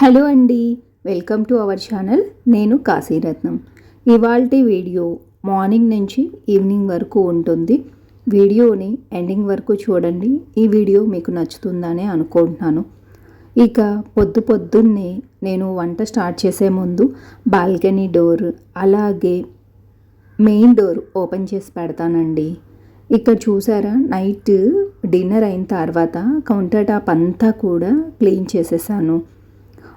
Hello అండి welcome to our channel. నేను కాశీరత్నం. ఇవాల్టి వీడియో మార్నింగ్ నుంచి ఈవినింగ్ వరకు ఉంటుంది. వీడియోని ఎండింగ్ వరకు చూడండి. ఈ వీడియో మీకు నచ్చుతుందని అనుకుంటున్నాను. ఇక పొద్దు పొద్దున్నే నేను వంట స్టార్ట్ చేసే ముందు బాల్కనీ డోర్ అలాగే మెయిన్ డోర్ ఓపెన్ చేసి పెడతానండి. ఇక్కడ చూసారా నైట్ డిన్నర్ అయిన తర్వాత కౌంటర్ టాప్ అంతా కూడా క్లీన్ చేసేసాను.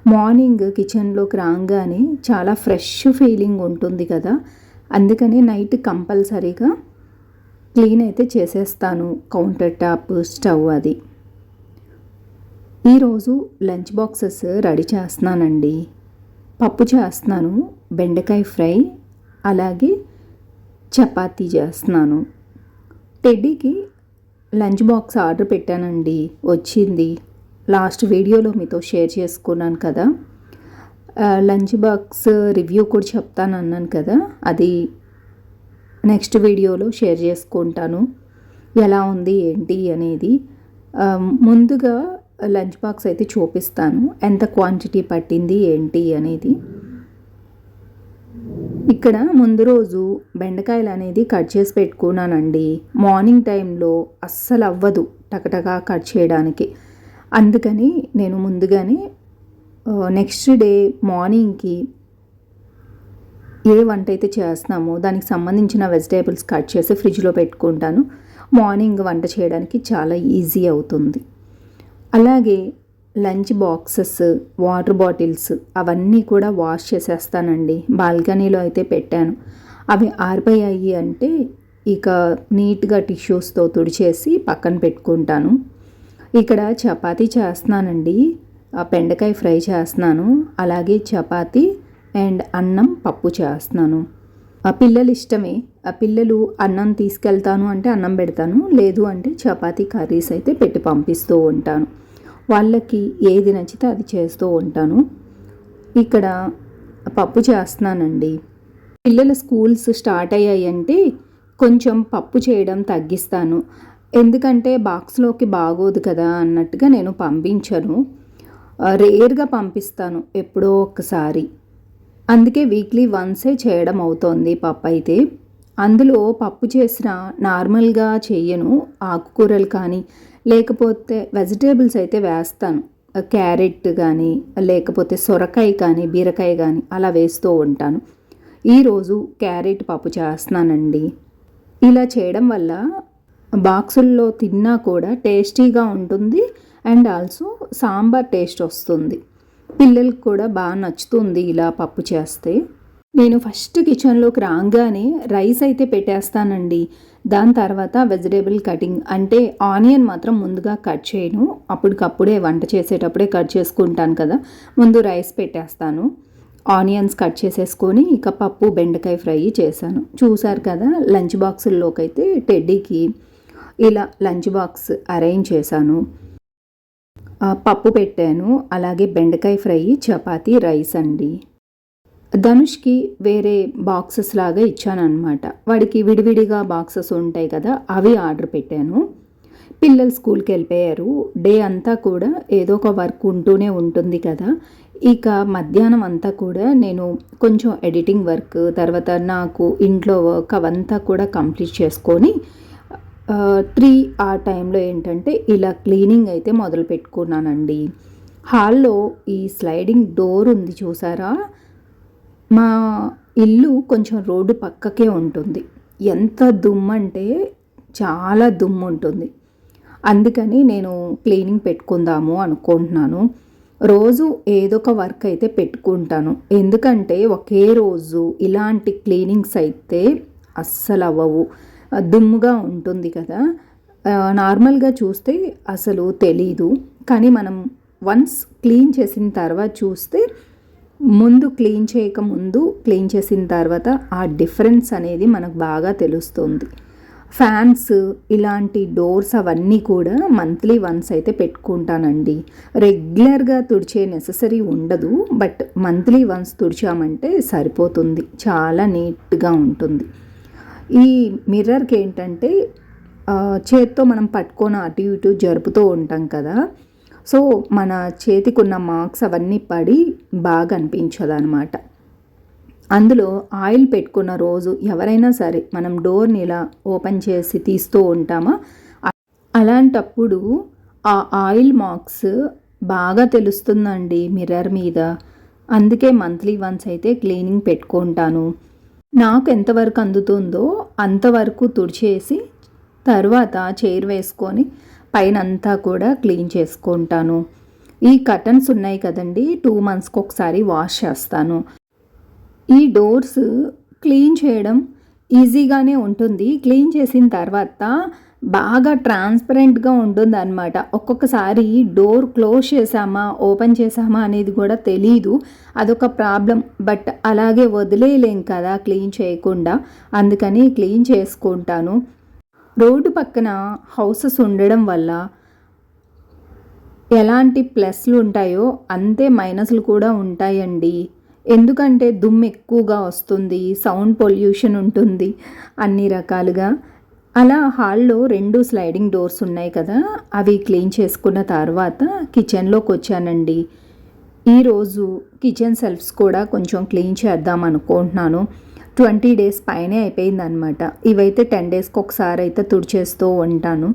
మార్నింగ్ కిచెన్లోకి రాగానే చాలా ఫ్రెష్ ఫీలింగ్ ఉంటుంది కదా. అందుకని నైట్ కంపల్సరీగా క్లీన్ అయితే చేసేస్తాను కౌంటర్ టాప్ స్టవ్ అది. ఈరోజు లంచ్ బాక్సెస్ రెడీ చేస్తున్నానండి. పప్పు చేస్తున్నాను బెండకాయ ఫ్రై అలాగే చపాతీ చేస్తున్నాను. టెడ్డీకి లంచ్ బాక్స్ ఆర్డర్ పెట్టానండి వచ్చింది. లాస్ట్ వీడియోలో మీతో షేర్ చేసుకున్నాను కదా. లంచ్ బాక్స్ రివ్యూ కూడా చెప్తాను అన్నాను కదా. అది నెక్స్ట్ వీడియోలో షేర్ చేసుకుంటాను. ఎలా ఉంది ఏంటి అనేది. ముందుగా లంచ్ బాక్స్ అయితే చూపిస్తాను. ఎంత క్వాంటిటీ పట్టింది ఏంటి అనేది. ఇక్కడ ముందు రోజు బెండకాయలు అనేది కట్ చేసి పెట్టుకున్నానండి. మార్నింగ్ టైంలో అస్సలు అవ్వదు టకటగా కట్ చేయడానికి. అందుకని నేను ముందుగానే నెక్స్ట్ డే మార్నింగ్కి ఏ వంట అయితే చేస్తున్నామో దానికి సంబంధించిన వెజిటేబుల్స్ కట్ చేసి ఫ్రిడ్జ్లో పెట్టుకుంటాను. మార్నింగ్ వంట చేయడానికి చాలా ఈజీ అవుతుంది. అలాగే లంచ్ బాక్సెస్ వాటర్ బాటిల్స్ అవన్నీ కూడా వాష్ చేసేస్తానండి. బాల్కనీలో అయితే పెట్టాను. అవి ఆరిపోయాయి అంటే ఇక నీట్గా టిష్యూస్తో తుడిచేసి పక్కన పెట్టుకుంటాను. ఇక్కడ చపాతీ చేస్తున్నానండి. ఆ బెండకాయ ఫ్రై చేస్తున్నాను. అలాగే చపాతీ అండ్ అన్నం పప్పు చేస్తున్నాను. ఆ పిల్లలు ఇష్టమే. ఆ పిల్లలు అన్నం తీసుకెళ్తాను అంటే అన్నం పెడతాను. లేదు అంటే చపాతీ కర్రీస్ అయితే పెట్టి పంపిస్తూ ఉంటాను. వాళ్ళకి ఏది నచ్చితే అది చేస్తూ ఉంటాను. ఇక్కడ పప్పు చేస్తున్నానండి. పిల్లల స్కూల్స్ స్టార్ట్ అయ్యాయి అంటే కొంచెం పప్పు చేయడం తగ్గిస్తాను. ఎందుకంటే బాక్స్లోకి బాగోదు కదా అన్నట్టుగా నేను పంపించను. రేర్గా పంపిస్తాను ఎప్పుడో ఒకసారి అందుకే వీక్లీ వన్సే చేయడం అవుతోంది పప్పు అయితే. అందులో పప్పు చేసిన నార్మల్గా చెయ్యను ఆకుకూరలు కానీ లేకపోతే వెజిటేబుల్స్ అయితే వేస్తాను. క్యారెట్ కానీ లేకపోతే సొరకాయ కానీ బీరకాయ కానీ అలా వేస్తూ ఉంటాను. ఈరోజు క్యారెట్ పప్పు చేస్తున్నానండి. ఇలా చేయడం వల్ల బాక్సుల్లో తిన్నా కూడా టేస్టీగా ఉంటుంది అండ్ ఆల్సో సాంబార్ టేస్ట్ వస్తుంది. పిల్లలకు కూడా బాగా నచ్చుతుంది ఇలా పప్పు చేస్తే. నేను ఫస్ట్ కిచెన్లోకి రాగానే రైస్ అయితే పెట్టేస్తానండి. దాని తర్వాత వెజిటేబుల్ కటింగ్ అంటే ఆనియన్ మాత్రం ముందుగా కట్ చేయను. అప్పటికప్పుడే వంట చేసేటప్పుడే కట్ చేసుకుంటాను కదా. ముందు రైస్ పెట్టేస్తాను. ఆనియన్స్ కట్ చేసేసుకొని ఇక పప్పు బెండకాయ ఫ్రై చేశాను. చూసారు కదా లంచ్ బాక్సుల్లోకి అయితే టెడ్డీకి ఇలా లంచ్ బాక్స్ అరేంజ్ చేశాను. పప్పు పెట్టాను. అలాగే బెండకాయ ఫ్రై చపాతీ రైస్ అండి. ధనుష్కి వేరే బాక్సెస్ లాగా ఇచ్చాను అనమాట వాడికి విడివిడిగా బాక్సెస్ ఉంటాయి కదా అవి ఆర్డర్ పెట్టాను. పిల్లలు స్కూల్కి వెళ్ళిపోయారు. డే అంతా కూడా ఏదో ఒక వర్క్ ఉంటూనే ఉంటుంది కదా. ఇక మధ్యాహ్నం అంతా కూడా నేను కొంచెం ఎడిటింగ్ వర్క్ తర్వాత నాకు ఇంట్లో వర్క్ అవంతా కూడా కంప్లీట్ చేసుకొని త్రీ ఆ టైంలో ఏంటంటే ఇలా క్లీనింగ్ అయితే మొదలు పెట్టుకున్నానండి. హాల్లో ఈ స్లైడింగ్ డోర్ ఉంది చూసారా? మా ఇల్లు కొంచెం రోడ్డు పక్కకే ఉంటుంది. ఎంత దుమ్ము అంటే చాలా దుమ్ము ఉంటుంది అందుకని నేను క్లీనింగ్ పెట్టుకుందాము అనుకుంటున్నాను. రోజు ఏదో ఒక వర్క్ అయితే పెట్టుకుంటాను. ఎందుకంటే ఒకే రోజు ఇలాంటి క్లీనింగ్స్ అయితే అస్సలు అవ్వవు దుమ్ముగా ఉంటుంది కదా. నార్మల్గా చూస్తే అసలు తెలీదు. కానీ మనం వన్స్ క్లీన్ చేసిన తర్వాత చూస్తే ముందు క్లీన్ చేయకముందు క్లీన్ చేసిన తర్వాత ఆ డిఫరెన్స్ అనేది మనకు బాగా తెలుస్తుంది. ఫ్యాన్స్ ఇలాంటి డోర్స్ అవన్నీ కూడా మంత్లీ వన్స్ అయితే పెట్టుకుంటానండి. రెగ్యులర్గా తుడిచే నెససరీ ఉండదు బట్ మంత్లీ వన్స్ తుడిచామంటే సరిపోతుంది. చాలా నీట్గా ఉంటుంది. ఈ మిర్రర్కి ఏంటంటే చేత్తో మనం పట్టుకొని అటు ఇటు జరుపుతూ ఉంటాం కదా. సో మన చేతికున్న మార్క్స్ అవన్నీ పడి బాగా అనిపించదు అనమాట అందులో ఆయిల్ పెట్టుకున్న రోజు ఎవరైనా సరే మనం డోర్ని ఇలా ఓపెన్ చేసి తీస్తూ ఉంటామా? అలాంటప్పుడు ఆ ఆయిల్ మార్క్స్ బాగా తెలుస్తుందండి మిర్రర్ మీద. అందుకే మంత్లీ వన్స్ అయితే క్లీనింగ్ పెట్టుకుంటాను. నాకు ఎంతవరకు అందుతుందో అంతవరకు తుడిచేసి తర్వాత చైర్ వేసుకొని పైన అంతా కూడా క్లీన్ చేసుకుంటాను. ఈ కటన్స్ ఉన్నాయి కదండి టూ మంత్స్కి ఒకసారి వాష్ చేస్తాను. ఈ డోర్స్ క్లీన్ చేయడం ఈజీగానే ఉంటుంది. క్లీన్ చేసిన తర్వాత బాగా ట్రాన్స్పరెంట్గా ఉంటుంది అనమాట ఒక్కొక్కసారి డోర్ క్లోజ్ చేసామా ఓపెన్ చేసామా అనేది కూడా తెలీదు. అదొక ప్రాబ్లం. బట్ అలాగే వదిలేయలేం కదా క్లీన్ చేయకుండా. అందుకని క్లీన్ చేసుకుంటాను. రోడ్డు పక్కన హౌసెస్ ఉండడం వల్ల ఎలాంటి ప్లస్లు ఉంటాయో అంతే మైనస్లు కూడా ఉంటాయండి. ఎందుకంటే దుమ్ము ఎక్కువగా వస్తుంది సౌండ్ పొల్యూషన్ ఉంటుంది అన్ని రకాలుగా. అలా హాల్లో రెండు స్లైడింగ్ డోర్స్ ఉన్నాయి కదా అవి క్లీన్ చేసుకున్న తర్వాత కిచెన్లోకి వచ్చానండి. ఈరోజు కిచెన్ సెల్ఫ్స్ కూడా కొంచెం క్లీన్ చేద్దాం అనుకుంటున్నాను. ట్వంటీ డేస్ పైనే అయిపోయిందనమాట ఇవైతే టెన్ డేస్కి ఒకసారి అయితే తుడిచేస్తూ ఉంటాను.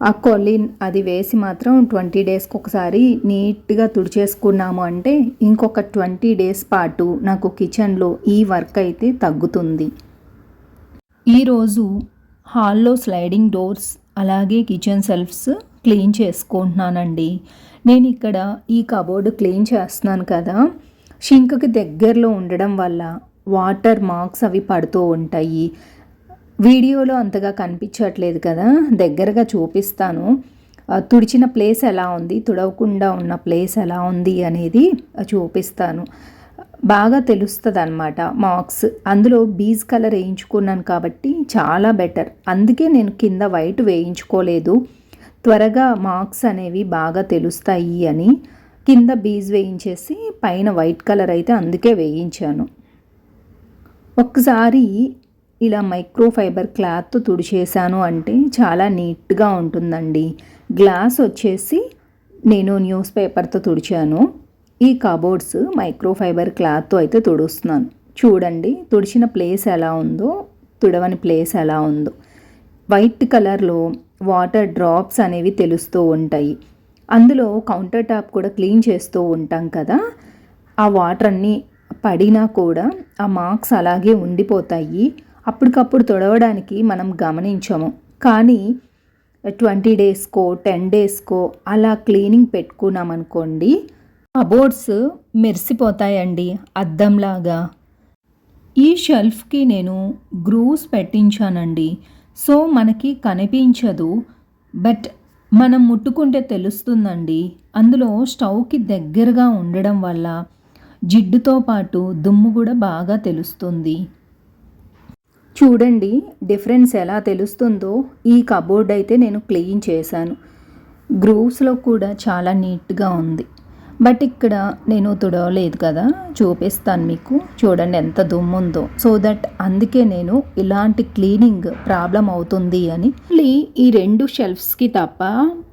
ఆ కొలిన్ అది వేసి మాత్రం ట్వంటీ డేస్కి ఒకసారి నీట్గా తుడిచేసుకున్నాము అంటే ఇంకొక ట్వంటీ డేస్ పాటు నాకు కిచెన్లో ఈ వర్క్ అయితే తగ్గుతుంది. ఈరోజు హాల్లో స్లైడింగ్ డోర్స్ అలాగే కిచెన్ సెల్ఫ్స్ క్లీన్ చేసుకుంటున్నానండి. నేను ఇక్కడ ఈ కబోర్డు క్లీన్ చేస్తున్నాను కదా షింక్కి దగ్గరలో ఉండడం వల్ల వాటర్ మార్క్స్ అవి పడుతూ ఉంటాయి. వీడియోలో అంతగా కనిపించట్లేదు కదా. దగ్గరగా చూపిస్తాను. తుడిచిన ప్లేస్ ఎలా ఉంది తుడవకుండా ఉన్న ప్లేస్ ఎలా ఉంది అనేది చూపిస్తాను. బాగా తెలుస్తుంది అనమాట మార్క్స్. అందులో బీజ్ కలర్ వేయించుకున్నాను కాబట్టి చాలా బెటర్. అందుకే నేను కింద వైట్ వేయించుకోలేదు. త్వరగా మార్క్స్ అనేవి బాగా తెలుస్తాయి అని కింద బీజ్ వేయించేసి పైన వైట్ కలర్ అయితే అందుకే వేయించాను. ఒక్కసారి ఇలా మైక్రోఫైబర్ క్లాత్ తుడిచేశాను అంటే చాలా నీట్గా ఉంటుందండి. గ్లాస్ వచ్చేసి నేను న్యూస్ పేపర్తో తుడిచాను. ఈ కబోర్డ్స్ మైక్రోఫైబర్ క్లాత్తో అయితే తుడుస్తున్నాను. చూడండి తుడిచిన ప్లేస్ ఎలా ఉందో తుడవని ప్లేస్ ఎలా ఉందో. వైట్ కలర్లో వాటర్ డ్రాప్స్ అనేవి తెలుస్తూ ఉంటాయి. అందులో కౌంటర్ టాప్ కూడా క్లీన్ చేస్తూ ఉంటాం కదా. ఆ వాటర్ అన్నీ పడినా కూడా ఆ మార్క్స్ అలాగే ఉండిపోతాయి. అప్పటికప్పుడు తొడవడానికి మనం గమనించము. కానీ ట్వంటీ డేస్కో టెన్ డేస్కో అలా క్లీనింగ్ పెట్టుకున్నాం అనుకోండి కబోర్డ్స్ మెరిసిపోతాయండి అద్దంలాగా. ఈ షెల్ఫ్కి నేను గ్రూస్ పెట్టించానండి. సో మనకి కనిపించదు. బట్ మనం ముట్టుకుంటే తెలుస్తుందండి. అందులో స్టవ్కి దగ్గరగా ఉండడం వల్ల జిడ్డుతో పాటు దుమ్ము కూడా బాగా తెలుస్తుంది. చూడండి డిఫరెన్స్ ఎలా తెలుస్తుందో. ఈ కబోర్డ్ అయితే నేను క్లీన్ చేశాను. గ్రూవ్స్లో కూడా చాలా నీట్గా ఉంది. బట్ ఇక్కడ నేను తుడవలేదు కదా. చూపిస్తాను మీకు. చూడండి ఎంత దుమ్ము ఉందో. సో దట్ అందుకే నేను ఇలాంటి క్లీనింగ్ ప్రాబ్లం అవుతుంది అని. మళ్ళీ ఈ రెండు షెల్ఫ్స్కి తప్ప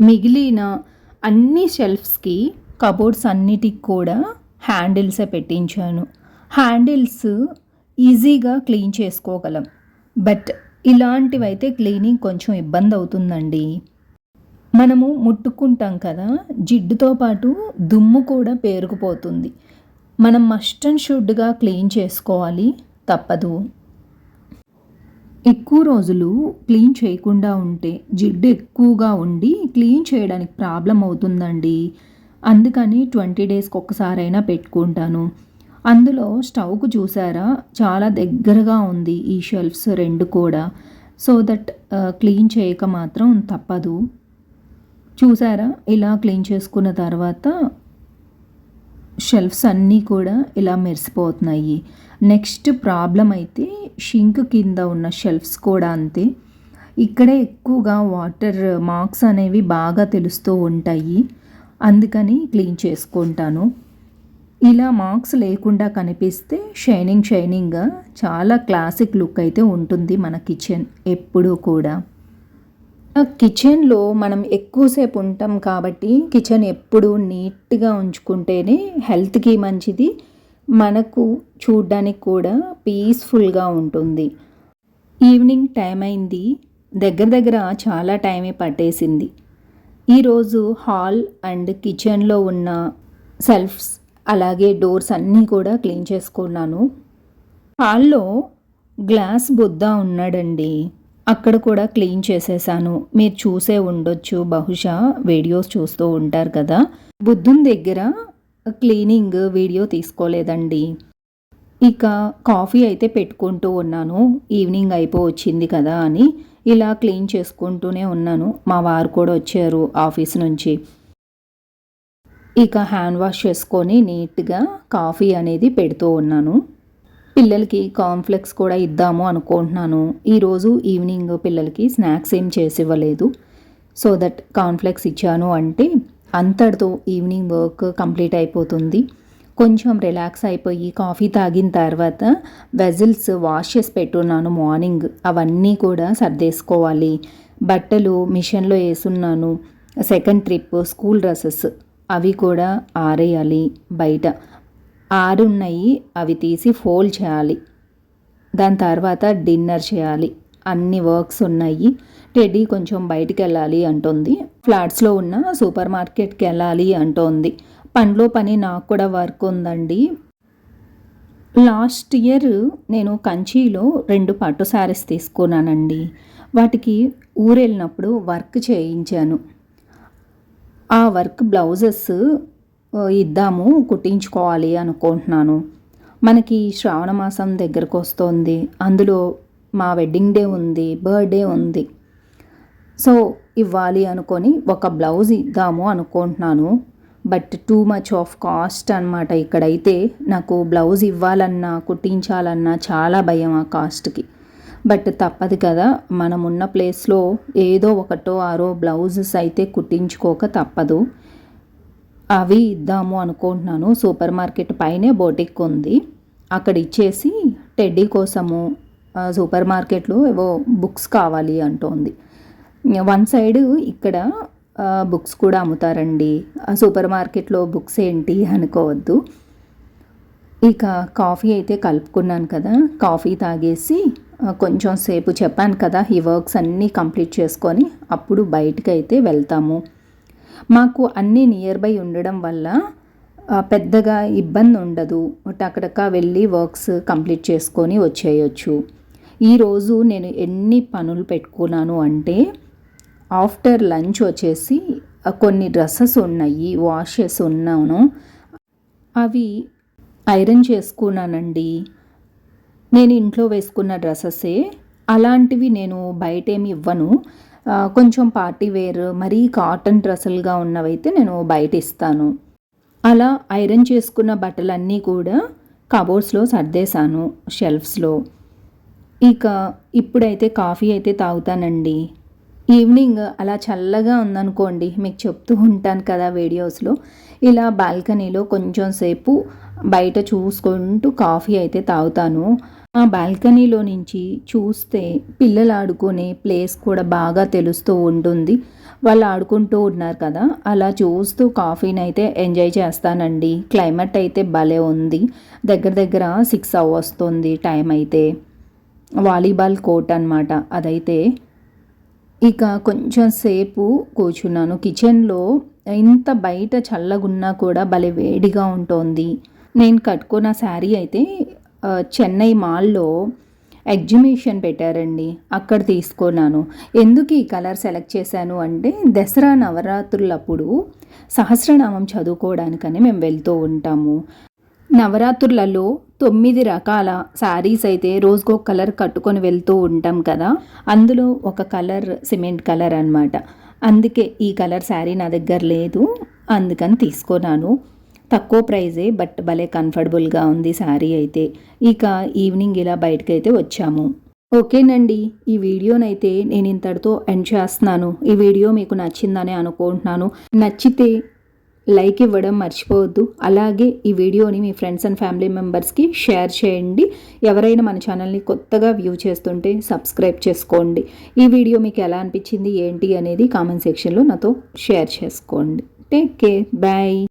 మిగిలిన అన్ని షెల్ఫ్స్కి కబోర్డ్స్ అన్నిటికి కూడా హ్యాండిల్సే పెట్టించాను. హ్యాండిల్స్ ఈజీగా క్లీన్ చేసుకోగలం. బట్ ఇలాంటివైతే క్లీనింగ్ కొంచెం ఇబ్బంది అవుతుందండి మనము ముట్టుకుంటాం కదా జిడ్డుతో పాటు దుమ్ము కూడా పేరుకుపోతుంది. మనం మస్ట్ అండ్ షుడ్గా క్లీన్ చేసుకోవాలి తప్పదు. ఎక్కువ రోజులు క్లీన్ చేయకుండా ఉంటే జిడ్డు ఎక్కువగా ఉండి క్లీన్ చేయడానికి ప్రాబ్లం అవుతుందండి. అందుకని ట్వంటీ డేస్కి ఒక్కసారైనా పెట్టుకుంటాను. అందులో స్టవ్కు చూసారా? చాలా దగ్గరగా ఉంది ఈ షెల్ఫ్స్ రెండు కూడా. సో దట్ క్లీన్ చేయక మాత్రం తప్పదు. చూసారా? ఇలా క్లీన్ చేసుకున్న తర్వాత షెల్ఫ్స్ అన్నీ కూడా ఇలా మెరిసిపోతున్నాయి. నెక్స్ట్ ప్రాబ్లం అయితే షింక్ కింద ఉన్న షెల్ఫ్స్ కూడా అంతే. ఇక్కడే ఎక్కువగా వాటర్ మార్క్స్ అనేవి బాగా తెలుస్తూ ఉంటాయి. అందుకని క్లీన్ చేసుకుంటాను. ఇలా మార్క్స్ లేకుండా కనిపిస్తే షైనింగ్ షైనింగ్గా చాలా క్లాసిక్ లుక్ అయితే ఉంటుంది మన కిచెన్ ఎప్పుడూ కూడా. కిచెన్లో మనం ఎక్కువసేపు ఉంటాం కాబట్టి కిచెన్ ఎప్పుడు నీట్గా ఉంచుకుంటేనే హెల్త్కి మంచిది మనకు చూడ్డానికి కూడా పీస్ఫుల్గా ఉంటుంది. ఈవినింగ్ టైం అయింది దగ్గర దగ్గర చాలా టైమే పట్టేసింది. ఈరోజు హాల్ అండ్ కిచెన్లో ఉన్న సెల్ఫ్స్ అలాగే డోర్స్ అన్నీ కూడా క్లీన్ చేసుకున్నాను. హాల్లో గ్లాస్ బుద్ధ ఉన్నాడండి. అక్కడ కూడా క్లీన్ చేసేసాను. మీరు చూసే ఉండొచ్చు. బహుశా వీడియోస్ చూస్తూ ఉంటారు కదా. బుద్ధుని దగ్గర క్లీనింగ్ వీడియో తీసుకోలేదండి. ఇక కాఫీ అయితే పెట్టుకుంటూ ఉన్నాను. ఈవినింగ్ అయిపో వచ్చింది కదా అని ఇలా క్లీన్ చేసుకుంటూనే ఉన్నాను. మా వారు కూడా వచ్చారు ఆఫీస్ నుంచి. ఇక హ్యాండ్ వాష్ చేసుకొని నీట్గా కాఫీ అనేది పెడుతూ ఉన్నాను. పిల్లలకి కాన్ఫ్లెక్స్ కూడా ఇద్దాము అనుకుంటున్నాను. ఈరోజు ఈవినింగ్ పిల్లలకి స్నాక్స్ ఏం చేసి ఇవ్వలేదు. సో దట్ కాన్ఫ్లెక్స్ ఇచ్చాను అంటే అంతటితో ఈవినింగ్ వర్క్ కంప్లీట్ అయిపోతుంది. కొంచెం రిలాక్స్ అయిపోయి కాఫీ తాగిన తర్వాత వెజిల్స్ వాష్ చేసి పెట్టున్నాను మార్నింగ్. అవన్నీ కూడా సర్దేసుకోవాలి. బట్టలు మిషన్లో వేసున్నాను. Second trip school dresses. అవి కూడా ఆరేయాలి బయట. ఆరున్నాయి అవి తీసి ఫోల్డ్ చేయాలి. దాని తర్వాత డిన్నర్ చేయాలి. అన్ని వర్క్స్ ఉన్నాయి. టెడ్డీ కొంచెం బయటికి వెళ్ళాలి అంటుంది. ఫ్లాట్స్లో ఉన్న సూపర్ మార్కెట్కి వెళ్ళాలి అంటోంది. పనిలో పని నాకు కూడా వర్క్ ఉందండి. లాస్ట్ ఇయర్ నేను కంచీలో రెండు పట్టు శారీస్ తీసుకున్నానండి. వాటికి ఊరెళ్ళినప్పుడు వర్క్ చేయించాను. ఆ వర్క్ బ్లౌజెస్ ఇద్దాము కుట్టించుకోవాలి అనుకుంటున్నాను. మనకి శ్రావణ మాసం దగ్గరకు వస్తుంది. అందులో మా వెడ్డింగ్ డే ఉంది బర్త్డే ఉంది. సో ఇవ్వాలి అనుకొని ఒక బ్లౌజ్ ఇద్దాము అనుకుంటున్నాను. But too much of cost అనమాట ఇక్కడైతే. నాకు బ్లౌజ్ ఇవ్వాలన్నా కుట్టించాలన్నా చాలా భయం ఆ కాస్ట్కి. బట్ తప్పదు కదా మనం ఉన్న ప్లేస్లో ఏదో ఒకటో ఆరో బ్లౌజెస్ అయితే కుట్టించుకోక తప్పదు. అవి ఇద్దాము అనుకుంటున్నాను. సూపర్ మార్కెట్ పైనే బోటిక్ ఉంది. అక్కడ ఇచ్చేసి టెడ్డీ కోసము సూపర్ మార్కెట్లో ఏవో బుక్స్ కావాలి అంటోంది. వన్ సైడ్ ఇక్కడ బుక్స్ కూడా అమ్ముతారండి. సూపర్ మార్కెట్లో బుక్స్ ఏంటి అనుకోవద్దు. ఇక కాఫీ అయితే కలుపుకున్నాను కదా కాఫీ తాగేసి కొంచెం సేపు చెప్పాను కదా ఈ వర్క్స్ అన్నీ కంప్లీట్ చేసుకొని అప్పుడు బయటకు అయితే వెళ్తాము. మాకు అన్నీ నియర్ బై ఉండడం వల్ల పెద్దగా ఇబ్బంది ఉండదు. టకటక వెళ్ళి వర్క్స్ కంప్లీట్ చేసుకొని వచ్చేయచ్చు. ఈరోజు నేను ఎన్ని పనులు పెట్టుకున్నాను అంటే ఆఫ్టర్ లంచ్ వచ్చేసి కొన్ని డ్రెస్సెస్ ఉన్నాయి వాషెస్ ఉన్నాను. అవి ఐరన్ చేసుకున్నానండి. నేను ఇంట్లో వేసుకున్న డ్రెస్సెసే అలాంటివి నేను బయటేమి ఇవ్వను. కొంచెం పార్టీ వేర్ మరీ కాటన్ డ్రెస్సులుగా ఉన్నవైతే నేను బయట ఇస్తాను అలా ఐరన్ చేసుకున్న బట్టలన్నీ కూడా కబోర్డ్స్లో సర్దేశాను షెల్ఫ్స్లో. ఇక ఇప్పుడైతే కాఫీ అయితే తాగుతానండి. ఈవినింగ్ అలా చల్లగా ఉందనుకోండి మీకు చెప్తూ ఉంటాను కదా వీడియోస్లో. ఇలా బాల్కనీలో కొంచెం సేపు బయట చూసుకుంటూ కాఫీ అయితే తాగుతాను. ఆ బాల్కనీలో నుంచి చూస్తే పిల్లలు ఆడుకునే ప్లేస్ కూడా బాగా తెలుస్తూ ఉంటుంది. వాళ్ళు ఆడుకుంటూ ఉన్నారు కదా అలా చూస్తూ కాఫీని అయితే ఎంజాయ్ చేస్తానండి. క్లైమేట్ అయితే భలే ఉంది. దగ్గర దగ్గర సిక్స్ అవ్ వస్తుంది టైం అయితే. వాలీబాల్ కోర్ట్ అనమాట అదైతే ఇక కొంచెం సేపు కూర్చున్నాను. కిచెన్లో ఇంత బయట చల్లగున్నా కూడా భలే వేడిగా ఉంటుంది. నేను కట్టుకున్న శారీ అయితే చెన్నై మాల్లో ఎగ్జిబిషన్ పెట్టారండి. అక్కడ తీసుకున్నాను. ఎందుకు ఈ కలర్ సెలెక్ట్ చేశాను అంటే దసరా నవరాత్రులప్పుడు సహస్రనామం చదువుకోవడానికని మేము వెళ్తూ ఉంటాము. నవరాత్రులలో తొమ్మిది రకాల శారీస్ అయితే రోజుకో కలర్ కట్టుకొని వెళ్తూ ఉంటాం కదా. అందులో ఒక కలర్ సిమెంట్ కలర్ అనమాట అందుకే ఈ కలర్ శారీ నా దగ్గర లేదు. అందుకని తీసుకున్నాను. తక్కువ ప్రైజే బట్ భలే కంఫర్టబుల్గా ఉంది శారీ అయితే. ఇక ఈవినింగ్ ఇలా బయటకైతే వచ్చాము. ఓకేనండి ఈ వీడియోనైతే నేను ఇంతటితో ఎండ్ చేస్తున్నాను. ఈ వీడియో మీకు నచ్చిందని అనుకుంటున్నాను. నచ్చితే లైక్ ఇవ్వడం మర్చిపోవద్దు. అలాగే ఈ వీడియోని మీ ఫ్రెండ్స్ అండ్ ఫ్యామిలీ మెంబర్స్కి షేర్ చేయండి. ఎవరైనా మన ఛానల్ని కొత్తగా వ్యూ చేస్తుంటే సబ్స్క్రైబ్ చేసుకోండి. ఈ వీడియో మీకు ఎలా అనిపించింది ఏంటి అనేది కామెంట్ సెక్షన్లో నాతో షేర్ చేసుకోండి. Take care bye.